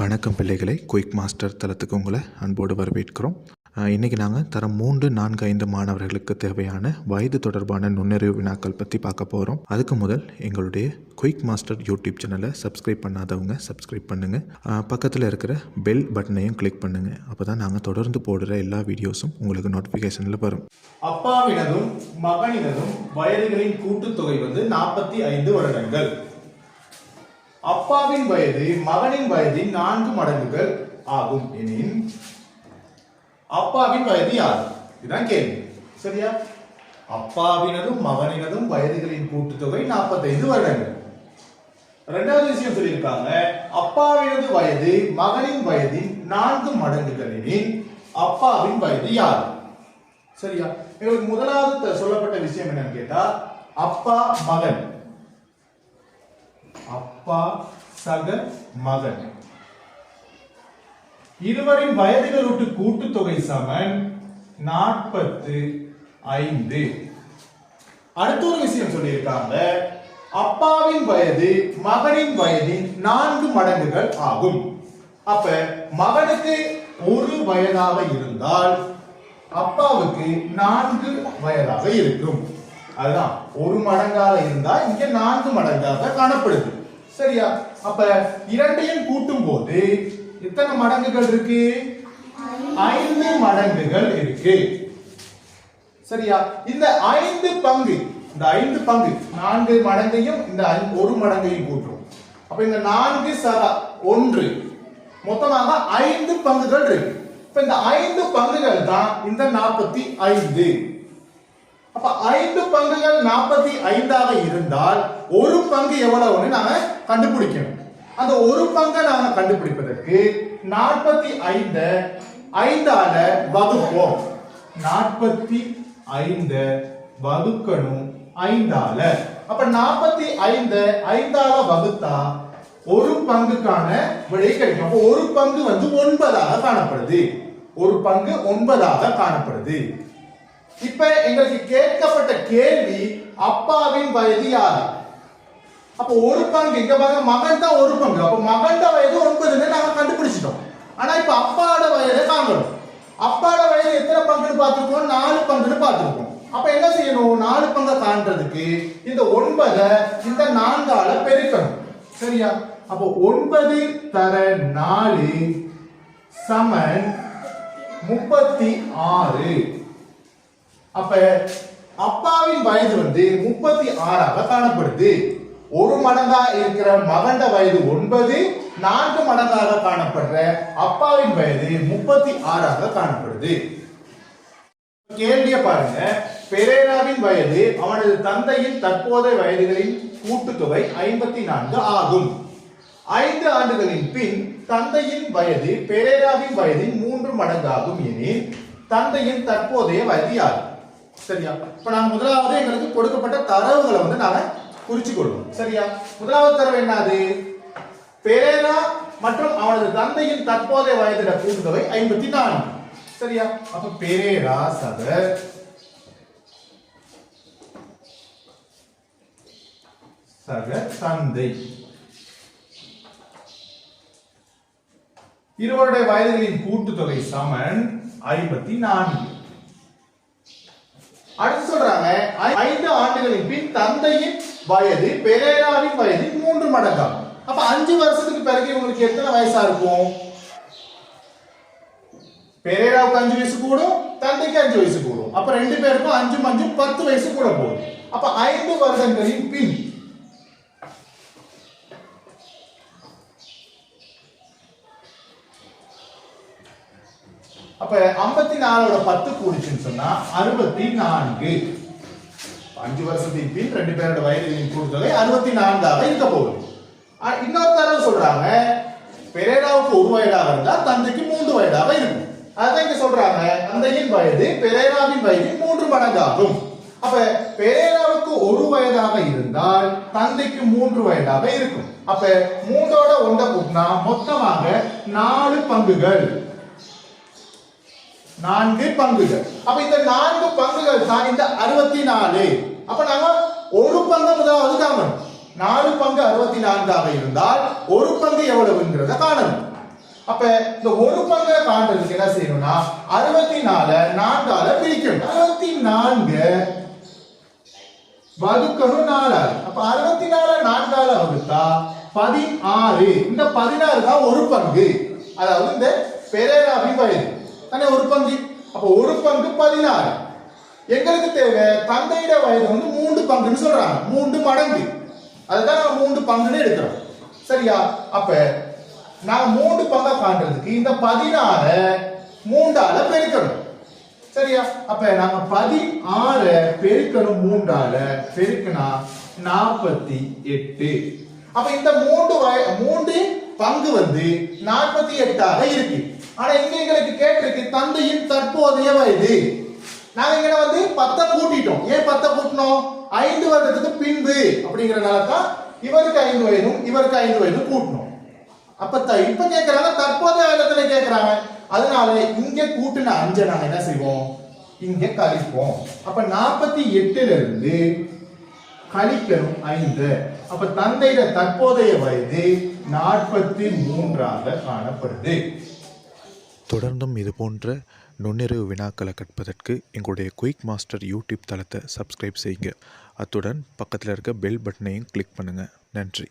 வணக்கம் பிள்ளைகளை. Quick master தளத்துக்கு உங்களை அன்போடு வரவேற்கிறோம். இன்றைக்கி நாங்கள் தரம் மூன்று நான்கு ஐந்து மாணவர்களுக்கு தேவையான வயது தொடர்பான நுண்ணறிவு வினாக்கள் பற்றி பார்க்க போகிறோம் அதுக்கு முதல் எங்களுடைய குயிக் மாஸ்டர் யூடியூப் சேனலை சப்ஸ்கிரைப் பண்ணாதவங்க சப்ஸ்கிரைப் பண்ணுங்கள் பக்கத்தில் இருக்கிற பெல் பட்டனையும் கிளிக் பண்ணுங்கள் அப்போ தான் நாங்கள் தொடர்ந்து போடுற எல்லா வீடியோஸும் உங்களுக்கு நோட்டிஃபிகேஷனில் வரும். அப்பாவினதும் மகனினதும் வயதுகளின் கூட்டுத்தொகை வந்து நாற்பத்தி ஐந்து வருடங்கள். அப்பாவின் வயது மகனின் வயதின் நான்கு மடங்குகள் ஆகும். எனின் அப்பாவின் வயது யார்? இதுதான் கேள்வி. சரியா? அப்பாவினதும் மகனினதும் வயதுகளின் கூட்டுத்தொகை 45 வருடங்கள். ரெண்டாவது விஷயம் சொல்லியிருக்காங்க. அப்பாவினது வயது மகனின் வயதின் நான்கு மடங்குகள். எனின் அப்பாவின் வயது யார்? சரியா? எங்களுக்கு முதலாவது சொல்லப்பட்ட விஷயம் என்னன்னு கேட்டா அப்பா மகன். அப்பா சக மகன். இருவரின் வயதுகள் விட்டு கூட்டுத்தொகை சமன் நாற்பத்து ஐந்து. அடுத்த ஒரு விஷயம் சொல்லியிருக்காங்க. அப்பாவின் வயது மகனின் வயதின் நான்கு மடங்குகள் ஆகும். அப்ப மகனுக்கு ஒரு வயதாக இருந்தால் அப்பாவுக்கு நான்கு வயதாக இருக்கும். அதுதான் ஒரு மடங்காக இருந்தால் இங்க நான்கு மடங்காக காணப்படுது. சரியா? அப்ப இரண்டையும் கூட்டும் போது எத்தனை மடங்குகள் இருக்கு? ஐந்து மடங்குகள் இருக்கு. சரியா? இந்த ஐந்து பங்கு இந்த ஐந்து பங்கு நான்கு மடங்கையும் இந்த ஒரு மடங்கையும் கூட்டுறோம். அப்ப இந்த நான்கு சதா ஒன்று. மொத்தமாக ஐந்து பங்குகள் இருக்கு. இப்ப இந்த ஐந்து பங்குகள் தான் இந்த நாற்பத்தி ஐந்து. அப்ப ஐந்து பங்குகள் நாற்பத்தி ஐந்தாக இருந்தால் ஒரு பங்கு எவ்வளவுன்னு நாங்க கண்டுபிடிக்கணும். அந்த ஒரு பங்கை நாங்க கண்டுபிடிப்பதற்கு நாற்பத்தி ஐந்து ஐந்தால வகுப்போம். நாற்பத்தி ஐந்து வகுக்கணும் ஐந்தால. அப்ப நாற்பத்தி ஐந்து ஐந்தால வகுத்தா ஒரு பங்குக்கான விடை கிடைக்கும் அப்போ ஒரு பங்கு வந்து ஒன்பதாக காணப்படுது. ஒரு பங்கு ஒன்பதாக காணப்படுது. இப்ப எங்களுக்கு கேட்கப்பட்ட கேள்வி அப்பாவின் வயது யாரு அப்ப ஒரு பங்கு இங்க பாருங்க மகன் தான் ஒரு பங்கு. அப்ப மகன் வயது ஒன்பதுன்னு நாங்க கண்டுபிடிச்சிட்டோம். ஆனா இப்ப அப்பாவோட வயதை காணணும் அப்பாவோட வயது எத்தனை பங்குன்னு பார்த்துருக்கோம்? நாலு பங்குன்னு பார்த்துருக்கோம். அப்ப என்ன செய்யணும்? நாலு பங்கை காண்றதுக்கு இந்த ஒன்பதை இந்த நான்கால பெருக்கணும். சரியா? அப்போ ஒன்பது தர நாலு சமன் முப்பத்தி ஆறு. அப்ப அப்பாவின் வயது வந்து முப்பத்தி ஆறாக காணப்படுது. ஒரு மடங்கா இருக்கிற மகண்ட வயது ஒன்பது நான்கு மடங்காக காணப்படுற அப்பாவின் வயது முப்பத்தி ஆறாக காணப்படுது. கேள்விய பாருங்க. பெரேராவின் வயது அவனது தந்தையின் தற்போதைய வயதுகளின் கூட்டுத்தொகை ஐம்பத்தி நான்கு ஆகும். ஐந்து ஆண்டுகளின் பின் தந்தையின் வயது பெரேராவின் வயதின் மூன்று மடங்காகும் எனில் தந்தையின் தற்போதைய வயது யார்? சரியா? இப்ப நான் முதலாவது எங்களுக்கு கொடுக்கப்பட்ட தரவுகளை வந்து நாங்கள் குறிச்சு கொள்வோம் சரியா? முதலாவது தரவு என்னது? பெரேரா மற்றும் அவனது தந்தையின் தற்போதைய வயதிட கூட்டுத்தொகை ஐம்பத்தி நான்கு சரியா? அப்ப பெரேரா சதர் சக தந்தை. இருவருடைய வயதுகளின் கூட்டுத்தொகை சமன் ஐம்பத்தி நான்கு அடுத்து சொல்றாங்க ஐ- ஐந்து ஆண்டுகளின் பின் தந்தையின் வயது பெரேராவின் வயது மூன்று மடங்காகும். அப்ப அஞ்சு வருஷத்துக்கு பிறகு இவங்களுக்கு எத்தனை வயசா இருக்கும்? பெரேராவுக்கு அஞ்சு வயசு கூடும் தந்தைக்கு அஞ்சு வயசு கூடும். அப்ப ரெண்டு பேருக்கும் அஞ்சு அஞ்சு பத்து வயசு கூட போகும் அப்ப ஐந்து வருடங்களின் பின் அப்ப ஐம்பத்தி நாலோட பத்து கூடிச்சுன்னு சொன்னா அறுபத்தி நான்கு அஞ்சு வருஷத்தின் பின் ரெண்டு பேரோட வயதுகளின் கூடுதலை அறுபத்தி நான்காக இருக்க போகுது. ஆ, இன்னொரு தரம் சொல்றாங்க பெரேராவுக்கு ஒரு வயதாக இருந்தா தந்தைக்கு மூன்று வயதாக இருக்கும். அதான் இங்க சொல்றாங்க தந்தையின் வயது பெரேராவின் வயது மூன்று மடங்காகும். அப்ப பெரேராவுக்கு ஒரு வயதாக இருந்தால் தந்தைக்கு மூன்று வயதாக இருக்கும். அப்ப மூன்றோட ஒன்றை கூட்டினா மொத்தமாக நாலு பங்குகள். நான்கு பங்குகள். அப்ப இந்த நான்கு பங்குகள் தான் இந்த அறுபத்தி நாலு அப்ப நாங்க ஒரு பங்கு முதலாவது காணணும் நாலு பங்கு அறுபத்தி நான்காக இருந்தால் ஒரு பங்கு எவ்வளவுங்கிறத காணணும் அப்ப இந்த ஒரு பங்கை காண்றதுக்கு என்ன செய்யணும்னா அறுபத்தி நாலு நான்கால பிரிக்கணும். அறுபத்தி நான்கு வகுக்கணும் நாலாறு அப்ப அறுபத்தி நாலு நான்கால வகுத்தா பதினாறு. இந்த பதினாறு தான் ஒரு பங்கு. அதாவது இந்த பெரேரா வயது. தானே ஒரு பங்கு. அப்போ ஒரு பங்கு பதினாறு. எங்களுக்கு தேவை தந்தையிட வயது வந்து மூன்று பங்குன்னு சொல்றாங்க. மூன்று மடங்கு. அதுதான் நம்ம மூன்று பங்குன்னு எடுக்கிறோம். சரியா? அப்ப நாங்க மூன்று பங்கா காண்றதுக்கு இந்த பதினாறு மூன்றால பெருக்கணும். சரியா? அப்ப நாங்க பதினாறு பெருக்கணும் மூன்றால. பெருக்கினா நாற்பத்தி எட்டு. அப்ப இந்த மூன்று வய மூன்று பங்கு வந்து நாற்பத்தி எட்டாக இருக்கு. ஆனா இங்க எங்களுக்கு கேட்டிருக்கு தந்தையின் தற்போதைய வயது. நாங்க இங்க வந்து பத்தை கூட்டிட்டோம். ஏன் பத்தை கூட்டினோம்? ஐந்து வருடத்துக்கு பின்பு அப்படிங்கறதுனால தான் இவருக்கு ஐந்து வயதும் இவருக்கு ஐந்து வயதும் கூட்டணும் அப்ப இப்ப கேக்குறாங்க தற்போதைய வயதத்துல கேக்குறாங்க. அதனால இங்க கூட்டின அஞ்சை நாங்க என்ன செய்வோம்? இங்க கழிப்போம். அப்ப நாற்பத்தி எட்டுல இருந்து கழிக்கணும் ஐந்து. அப்ப தந்தையிட தற்போதைய வயது நாற்பத்தி மூன்றாக காணப்படுது. தொடர்ந்தும் இது போன்ற நுண்ணறிவு வினாக்களை கற்பதற்கு எங்களுடைய குயிக் மாஸ்டர் யூடியூப் தளத்தை சப்ஸ்கிரைப் செய்யுங்க. அத்துடன் பக்கத்தில் இருக்க பெல் பட்டனையும் கிளிக் பண்ணுங்கள் நன்றி.